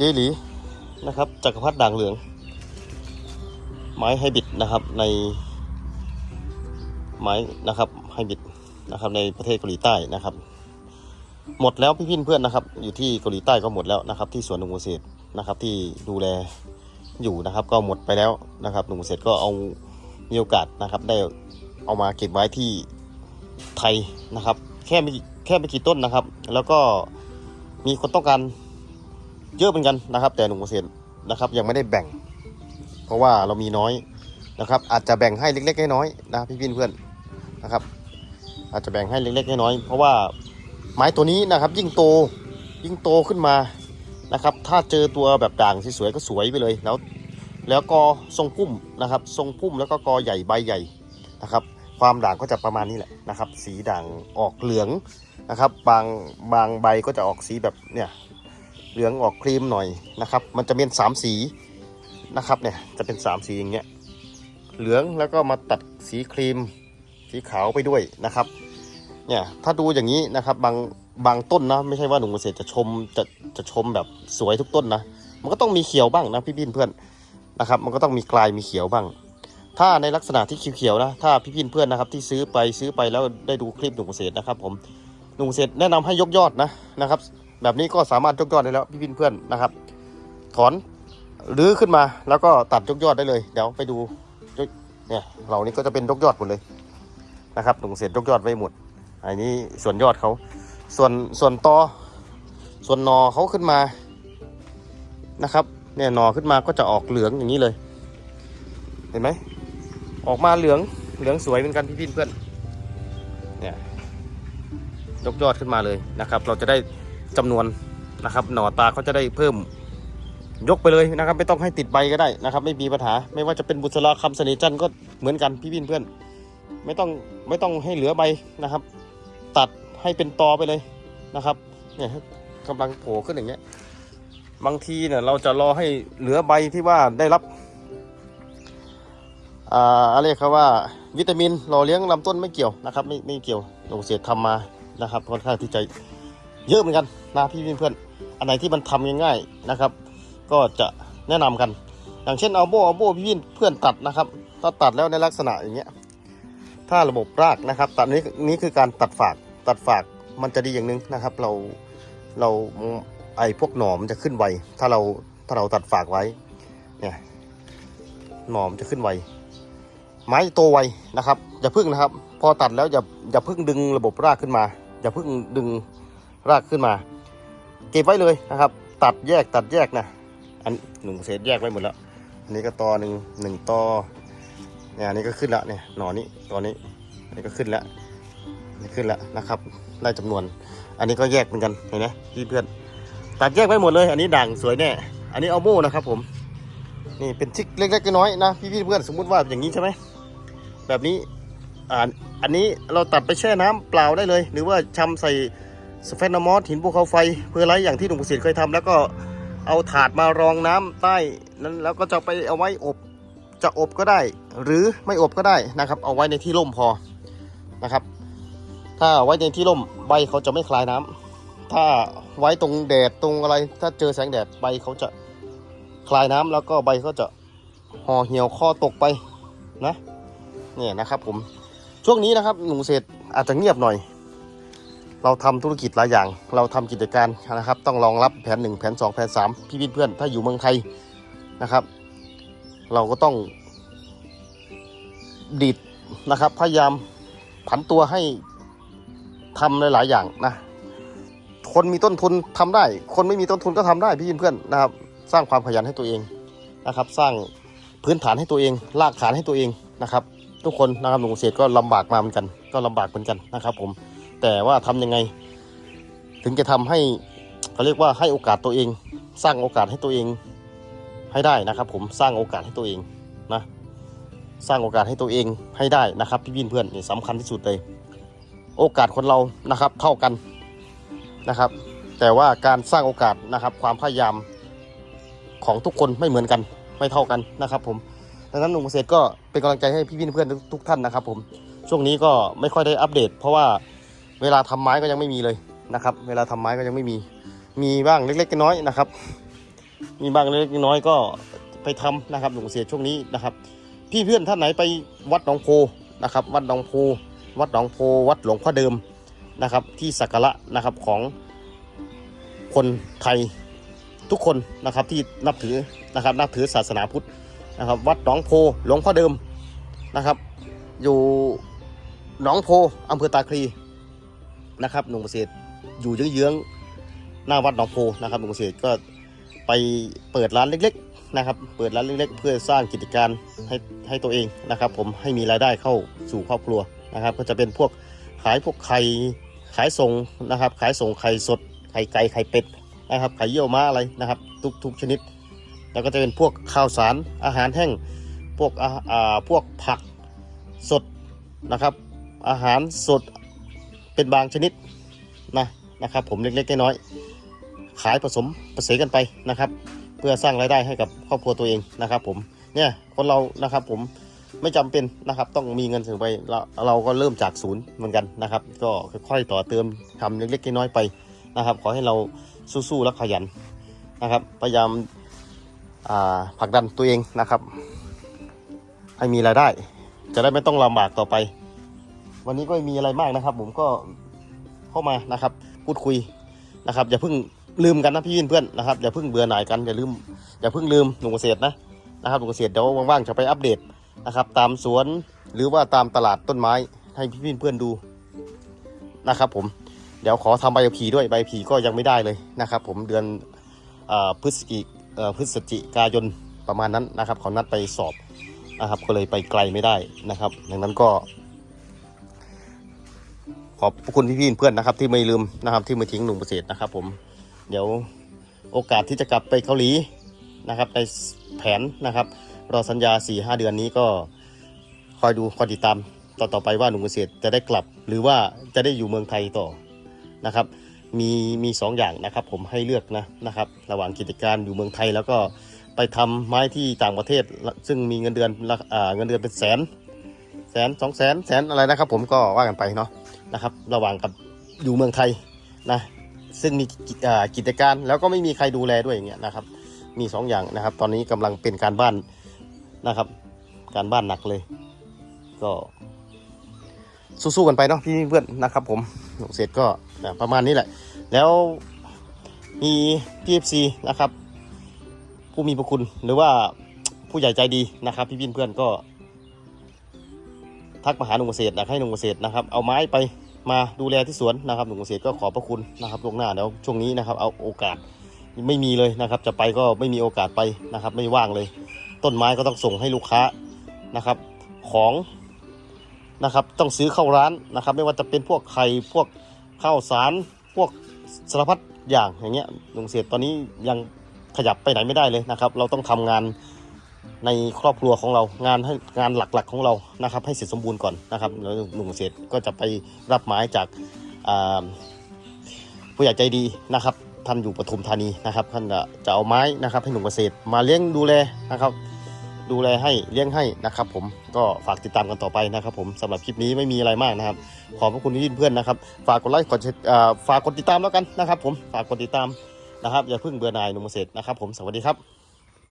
เดหลีนะครับจักรพรรดิด่างเหลือง ไม้ไฮบริดนะครับในไม้นะครับไฮบริดนะครับในประเทศเกาหลีใต้นะครับ หมดแล้วพี่พี่เพื่อนนะครับ อยู่ที่เกาหลีใต้ก็หมดแล้วนะครับ ที่สวนหนุ่มเกษตรนะครับ ที่ดูแลอยู่นะครับ ก็หมดไปแล้วนะครับหนุ่มเกษตรก็เอามีโอกาสนะครับ ได้เอามาเก็บไว้ที่ไทยนะครับ แค่ไม่แค่ไม่กี่ต้นนะครับ แล้วก็มีคนต้องการ เยอะเหมือนกันนะครับ แต่หนุ่มเกษตรนะครับ ยังไม่ได้แบ่ง เพราะว่าเรามีน้อยนะครับ อาจจะแบ่งให้เล็กๆน้อยๆนะพี่พี่เพื่อนนะครับ อาจจะแบ่งให้เล็กๆน้อยๆเพราะว่าไม้ตัวนี้นะครับ ยิ่งโตยิ่งโตขึ้นมานะครับ ถ้าเจอตัวแบบด่างสวยๆก็สวยไปเลยแล้ว แล้วก็ทรงพุ่มนะครับ ทรงพุ่มแล้วก็กอใหญ่ใบใหญ่นะครับ ความด่างก็จะประมาณนี้แหละนะครับ สีด่างออกเหลืองนะครับ บางบางใบก็จะออกสีแบบเนี่ย เหลืองออกครีมหน่อยนะครับ มันจะเป็นสามสีนะครับเนี่ยจะเป็นสามสีอย่างเงี้ยเหลืองแล้วก็มาตัดสีครีมสีขาวไปด้วยนะครับเนี่ยถ้าดูอย่างนี้นะครับบางบางต้นนะไม่ใช่ว่าหนุ่มเกษตรจะชมจะจะชมแบบสวยทุกต้นนะมันก็ต้องมีเขียวบ้างนะพี่พี่เพื่อนนะครับมันก็ต้องมีกลายมีเขียวบ้าง ถ้าในลักษณะที่เขียวๆนะถ้าพี่พี่เพื่อนนะครับที่ซื้อไปซื้อไปแล้วได้ดูคลิปหนุ่มเกษตรนะครับผมหนุ่มเกษตรแนะนำให้ยกยอดนะนะครับ แบบนี้ก็สามารถยกยอดได้แล้วพี่พินเพื่อนนะครับ ถอนรื้อขึ้นมาแล้วก็ตัดยกยอดได้เลย เดี๋ยวไปดูเนี่ยเหล่านี้ก็จะเป็นยกยอดหมดเลยนะครับหนุ่มเกษยกยอดไว้หมด อันนี้ส่วนยอดเขา ส่วนส่วนตอส่วนนอเขาขึ้นมานะครับ เนี่ยนอขึ้นมาก็จะออกเหลืองอย่างนี้เลย เห็นไหมออกมาเหลืองเหลืองสวยเหมือนกันพี่พินเพื่อนเนี่ยยกยอดขึ้นมาเลยนะครับ เราจะได้ จำนวนนะครับ หน่อตาเขาจะได้เพิ่มยกไปเลยนะครับ ไม่ต้องให้ติดใบก็ได้นะครับ ไม่มีปัญหา ไม่ว่าจะเป็นบุษราคำเสน่จันก็เหมือนกันพี่พี่เพื่อน ไม่ต้องไม่ต้องให้เหลือใบนะครับ ตัดให้เป็นตอไปเลยนะครับเนี่ยกำลังโผล่ขึ้นอย่างเงี้ย บางทีเนี่ยเราจะรอให้เหลือใบที่ว่าได้รับอ่าอะไรครับว่าวิตามินหล่อเลี้ยงลำต้นไม่เกี่ยวนะครับ ไม่ไม่เกี่ยวโรงเสียทำมานะครับค่อนข้างที่จะ เยอะเหมือนกันนะพี่เพื่อนอันไหนที่มันทำง่ายๆนะครับ ก็จะแนะนำกัน อย่างเช่นเอาโบเอาโบพี่เพื่อนตัดนะครับถ้าตัดแล้วในลักษณะอย่างเงี้ยถ้าระบบรากนะครับตัดนี้นี้คือการตัดฝากตัดฝากมันจะดีอย่างหนึงนะครับ เราเราไอพวกหนอมจะขึ้นไวถ้าเราถ้าเราตัดฝากไว้เนี่ยหนอมจะขึ้นไวไม้โตไวนะครับอย่าพึ่งนะครับ พอตัดแล้วอย่าอย่าพิ่งดึงระบบรากขึ้นมา อย่าพิ่งดึง รากขึ้นมา เก็บไว้เลยนะครับ ตัดแยกตัดแยกนะอันหนึ่งเศษแยกไว้หมดแล้วอันนี้ก็ตอหนึ่งหนึ่งตอเนี่ยอันนี้ก็ขึ้นแล้วเนี่ยหนอนนี้ตอนนี้อันนี้ก็ขึ้นแล้วอันนี้ขึ้นแล้วนะครับได้จำนวน อันนี้ก็แยกเหมือนกันเห็นไหมพี่เพื่อนตัดแยกไว้หมดเลย อันนี้ด่างสวยแน่อันนี้เอาโม่นะครับผมนี่เป็นชิกเล็กๆน้อยๆนะพี่พี่เพื่อนสมมุติว่าอย่างนี้ใช่ไหมแบบนี้อ่าอันนี้เราตัดไปแช่น้ำเปล่าได้เลย หรือว่าชำใส่ สเฟนามอสหินภูเขาไฟเพื่อไรอย่างที่หนุ่มเกษตรเคยทำแล้วก็เอาถาดมารองน้ำใต้นั้นแล้วก็จะไปเอาไว้อบจะอบก็ได้ หรือไม่อบก็ได้นะครับ เอาไว้ในที่ร่มพอนะครับ ถ้าไว้ในที่ร่มใบเขาจะไม่คลายน้ำถ้าไว้ตรงแดดตรงอะไร ถ้าเจอแสงแดดใบเขาจะคลายน้ำแล้วก็ใบเขาจะห่อเหี่ยวคอตกไปนะเนี่ยนะครับผมช่วงนี้นะครับหนุ่มเศษอาจจะเงียบหน่อย เราทำธุรกิจหลายอย่าง เราทำกิจการนะครับ ต้องรองรับแผนหนึ่งแผนสองแผนสามพี่พี่เพื่อนถ้าอยู่เมืองไทยนะครับ เราก็ต้องดีดนะครับ พยายามผันตัวให้ทำหลายๆอย่างนะคนมีต้นทุนทำได้ คนไม่มีต้นทุนก็ทำได้พี่เพื่อนนะครับ สร้างความขยันให้ตัวเองนะครับ สร้างพื้นฐานให้ตัวเองรากฐานให้ตัวเองนะครับ ทุกคนนะครับหนุ่มเกษตรก็ลำบากมาเหมือนกัน ก็ลำบากเหมือนกันนะครับ ผม แต่ว่าทำยังไง ถึงจะทำให้เขาเรียกว่าให้โอกาสตัวเอง สร้างโอกาสให้ตัวเองให้ได้นะครับ ผมสร้างโอกาสให้ตัวเองนะสร้างโอกาสให้ตัวเองให้ได้นะครับพี่พี่เพื่อนนี่สำคัญที่สุดเลย โอกาสคนเรานะครับเท่ากันนะครับ แต่ว่าการสร้างโอกาสนะครับ ความพยายามของทุกคนไม่เหมือนกันไม่เท่ากันนะครับ ผมดังนั้นหนุ่มเกษตรก็เป็นกำลังใจให้พี่พี่เพื่อนทุกท่านนะครับ ผมช่วงนี้ก็ไม่ค่อยได้อัปเดต เพราะว่า เวลาทำไม้ก็ยังไม่มีเลยนะครับ เวลาทำไม้ก็ยังไม่มี มีบ้างเล็กๆน้อยๆนะครับ มีบ้างเล็กๆน้อยๆก็ไปทำนะครับหนุ่มเกษตรช่วงนี้นะครับ พี่เพื่อนท่านไหนไปวัดหนองโพนะครับ วัดหนองโพวัดหนองโพวัดหลวงพ่อเดิมนะครับ ที่สักการะนะครับของคนไทยทุกคนนะครับที่นับถือนะครับนับถือศาสนาพุทธนะครับวัดหนองโพหลวงพ่อเดิมนะครับ อยู่หนองโพอำเภอตาคลี นะครับหนุ่มเกษตรอยู่เยื้องๆหน้าวัดหนองโพนะครับหนุ่มเกษตรก็ไปเปิดร้านเล็กๆนะครับ เปิดร้านเล็กๆ เพื่อสร้างกิจการให้ให้ตัวเองนะครับ ผมให้มีรายได้เข้าสู่ครอบครัวนะครับ ก็จะเป็นพวกขายพวกไข่ขายส่งนะครับ ขายส่งไข่สดไข่ไก่ไข่เป็ดนะครับไข่เยี่ยวม้าอะไรนะครับ ทุกทุกชนิด แล้วก็จะเป็นพวกข้าวสารอาหารแห้งพวกอาอ่าพวกผักสดนะครับ อาหารสด เป็นบางชนิดนะนะครับ ผมเล็กๆน้อยๆขายผสมผสมกันไปนะครับ เพื่อสร้างรายได้ให้กับครอบครัวตัวเองนะครับ ผมเนี่ยคนเรานะครับผมไม่จำเป็นนะครับ ต้องมีเงินถึงไปเราเราก็เริ่มจากศูนย์เหมือนกันนะครับ ก็ค่อยๆต่อเติมทำเล็กๆน้อยๆไปนะครับ ขอให้เราสู้ๆและขยันนะครับ พยายามผลักดันตัวเองนะครับ ให้มีรายได้ จะได้ไม่ต้องลำบากต่อไป วันนี้ก็ไม่มีอะไรมากนะครับ ผมก็เข้ามานะครับ พูดคุยนะครับ อย่าเพิ่งลืมกันนะพี่เพื่อนนะครับอย่าเพิ่งเบื่อหน่ายกันอย่าลืมอย่าเพิ่งลืมหนุ่มเกษตรนะนะครับหนุ่มเกษตรเดี๋ยวว่างๆจะไปอัปเดตนะครับ ตามสวนหรือว่าตามตลาดต้นไม้ให้พี่เพื่อนดูนะครับผมเดี๋ยวขอทำใบขับขี่ด้วยใบขับขี่ก็ยังไม่ได้เลยนะครับ ผมเดือนพฤศจิพฤศจิกายนประมาณนั้นนะครับเขานัดไปสอบนะครับก็เลยไปไกลไม่ได้นะครับ ดังนั้นก็ ขอบคุณพี่ๆเพื่อนนะครับ ที่ไม่ลืมนะครับ ที่ไม่ทิ้งหนุ่มเกษตรนะครับผมเดี๋ยวโอกาสที่จะกลับไปเกาหลีนะครับในแผนนะครับรอสัญญา4ีหเดือนนี้ก็คอยดูคอยติดตามต่อต่อไปว่าหนุ่มเกษตรจะได้กลับ หรือว่าจะได้อยู่เมืองไทยต่อนะครับ มีมีสองอย่างนะครับ ผมให้เลือกนะนะครับ ระหว่างกิจการอยู่เมืองไทยแล้วก็ไปทำไม้ที่ต่างประเทศ ซึ่งมีเงินเดือนอเงินเดือนเป็นแสนแสนสองแสนแสนอะไรนะครับ ผมก็ว่ากันไปเนาะ นะครับ ระหว่างกับอยู่เมืองไทยนะซึ่งมีกิจการแล้วก็ไม่มีใครดูแลด้วยอย่างเงี้ยนะครับ มีสองอย่างนะครับ ตอนนี้กำลังเป็นการบ้านนะครับ การบ้านหนักเลย ก็สู้ๆกันไปเนาะพี่เพื่อนนะครับ ผมเสร็จก็ประมาณนี้แหละ แล้วมีพีเอฟซีนะครับ ผู้มีพระคุณหรือว่าผู้ใหญ่ใจดีนะครับ พี่พี่เพื่อนก็ ทักมาหาหนุ่มเกษตรอยากให้หนุ่มเกษตรนะครับ เอาไม้ไป มาดูแลที่สวนนะครับหนุ่มเกษตรก็ขอบพระคุณนะครับลงหน้าแล้วช่วงนี้นะครับเอาโอกาสไม่มีเลยนะครับ จะไปก็ไม่มีโอกาสไปนะครับ ไม่ว่างเลย ต้นไม้ก็ต้องส่งให้ลูกค้านะครับ ของนะครับต้องซื้อเข้าร้านนะครับ ไม่ว่าจะเป็นพวกไข่พวกข้าวสาร พวกสารพัดอย่างอย่างเงี้ยหนุ่มเกษตรตอนนี้ยังขยับไปไหนไม่ได้เลยนะครับ เราต้องทำงาน ในครอบครัวของเรางานให้งานหลักๆของเรานะครับ ให้เสร็จสมบูรณ์ก่อนนะครับแล้วหนุ่มเกษตรก็จะไปรับไม้จากาผู้ใหญ่ใจดีนะครับท่านอยู่ปทุมธานีนะครับท่านจะเอาไม้นะครับให้หนุ่มเกษตรมาเลี้ยงดูแลนะครับ ดูแลให้เลี้ยงให้นะครับ ผมก็ฝากติดตามกันต่อไปนะครับ ผมสำหรับคลิปนี้ไม่มีอะไรมากนะครับ ขอบพระคุณที่เพื่อนนะครับ ฝากกดไลค์กดแชร์ฝากกดติดตามแล้วกันนะครับ ผมฝากกดติดตามนะครับอย่าเพิ่งเบื่อหน่ายหนุ่มเกษตรนะครับ ผมสวัสดีครับ